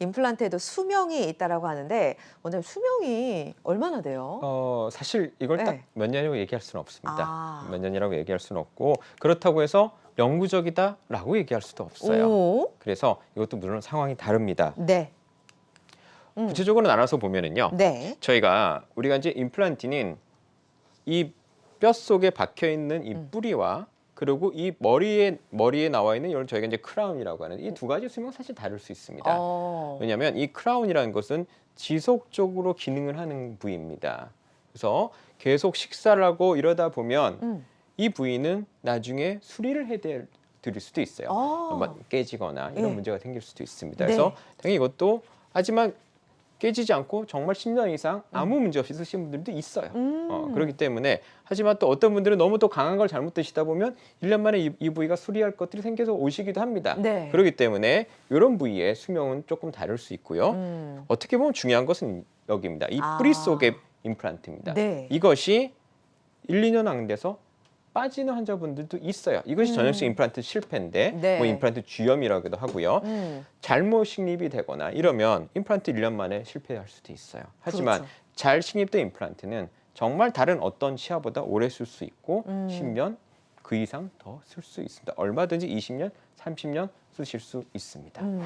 임플란트에도 수명이 있다라고 하는데 원장님 수명이 얼마나 돼요? 어, 사실 이걸 네. 딱몇 년이라고 얘기할 수는 없습니다. 아. 몇 년이라고 얘기할 수는 없고 그렇다고 해서 영구적이다라고 얘기할 수도 없어요. 오, 그래서 이것도 물론 상황이 다릅니다. 네, 음. 구체적으로 나눠서 보면은요. 네, 저희가 우리가 이제 임플란트는 이뼈 속에 박혀 있는 이 음. 뿌리와 그리고 이 머리에 머리에 나와 있는 이걸 저희가 이제 크라운이라고 하는 이 두 가지 수명 사실 다를 수 있습니다. 어, 왜냐하면 이 크라운이라는 것은 지속적으로 기능을 하는 부위입니다. 그래서 계속 식사를 하고 이러다 보면 음, 이 부위는 나중에 수리를 해야 드릴 수도 있어요. 어. 한번 깨지거나 이런 예. 문제가 생길 수도 있습니다. 네. 그래서 당연히 이것도 하지만 깨지지 않고 정말 10년 이상 아무 문제 없이 쓰신 분들도 있어요. 음, 어, 그렇기 때문에 하지만 또 어떤 분들은 너무 또 강한 걸 잘못 드시다 보면 1년 만에 이, 이 부위가 수리할 것들이 생겨서 오시기도 합니다. 네, 그렇기 때문에 이런 부위의 수명은 조금 다를 수 있고요. 음, 어떻게 보면 중요한 것은 여기입니다. 이 아. 뿌리 속의 임플란트입니다. 네, 이것이 1, 2년 안 돼서 빠지는 환자분들도 있어요. 이것이 음. 전형성 임플란트 실패인데 네. 뭐 임플란트 주염이라고도 하고요. 음, 잘못 식립이 되거나 이러면 임플란트 1년 만에 실패할 수도 있어요. 하지만 그렇죠. 잘 식립된 임플란트는 정말 다른 어떤 치아보다 오래 쓸 수 있고 음. 10년 그 이상 더 쓸 수 있습니다. 얼마든지 20년, 30년 쓰실 수 있습니다. 음.